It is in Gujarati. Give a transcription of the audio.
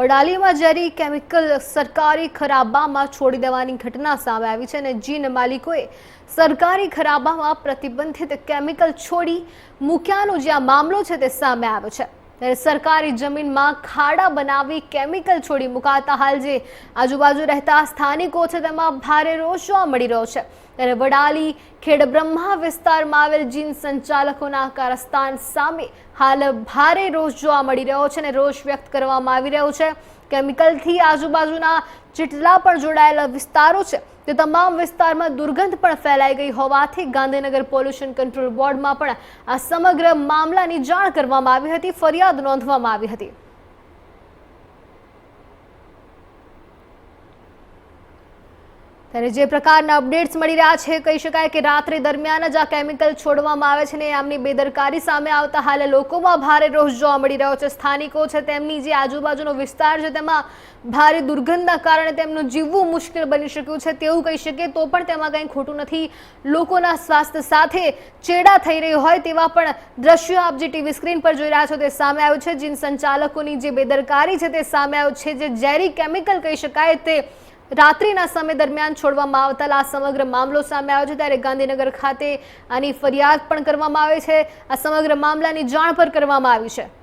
વડાલીમાં ઝેરી કેમિકલ સરકારી ખરાબામાં છોડી દેવાની ઘટના સામે આવી છે અને જીન માલિકોએ સરકારી ખરાબામાં પ્રતિબંધિત કેમિકલ છોડી મૂક્યાનો જે આ મામલો છે તે સામે આવ્યો છે. સરકારી જમીનમાં ખાડા બનાવી કેમિકલ છોડી મુકાતા હાલ જે આજુબાજુ રહેતા સ્થાનિકો છે તેમાં ભારે રોષ જોવા મળી રહ્યો છે. ત્યારે વડાલી ખેડબ્રહ્મા વિસ્તારમાં આવેલ જીન સંચાલકોના કારસ્તાન સામે હાલ ભારે રોષ જોવા મળી રહ્યો છે અને રોષ વ્યક્ત કરવામાં આવી રહ્યો છે. કેમિકલથી આજુબાજુના જેટલા પણ જોડાયેલા વિસ્તારો છે. તે તમામ વિસ્તારમાં દુર્ગંધ પણ ફેલાઈ ગઈ હોવાથી ગાંધીનગર પોલ્યુશન કંટ્રોલ બોર્ડમાં પણ આ સમગ્ર મામલાની જાણ કરવામાં આવી હતી, ફરિયાદ નોંધવામાં આવી હતી. ત્યારે જે પ્રકારના અપડેટ્સ મળી રહ્યા છે, કહી શકાય કે રાત્રે દરમિયાન જ આ કેમિકલ છોડવામાં આવે છે ને આમની બેદરકારી સામે આવતા હાલ લોકોમાં ભારે રોષ જોવા મળી રહ્યો છે. સ્થાનિકો છે, તેમની જે આજુબાજુનો વિસ્તાર છે, તેમાં ભારે દુર્ગંધના કારણે તેમનું જીવવું મુશ્કેલ બની શક્યું છે. તેવું કહી શકીએ તો પણ તેમાં કંઈ ખોટું નથી. લોકોના સ્વાસ્થ્ય સાથે ચેડા થઈ રહી હોય તેવા પણ દ્રશ્યો આપ જે ટીવી સ્ક્રીન પર જોઈ રહ્યા છો તે સામે આવ્યું છે. જીન સંચાલકોની જે બેદરકારી છે તે સામે આવ્યું છે. જે ઝેરી કેમિકલ કહી શકાય તે રાત્રિના સમય દરમિયાન છોડવામાં આવતા આ સમગ્ર મામલો સામે આવ્યો છે. ત્યારે ગાંધીનગર ખાતે આની ફરિયાદ પણ કરવામાં આવે છે. આ સમગ્ર મામલાની જાણ પર કરવામાં આવી છે.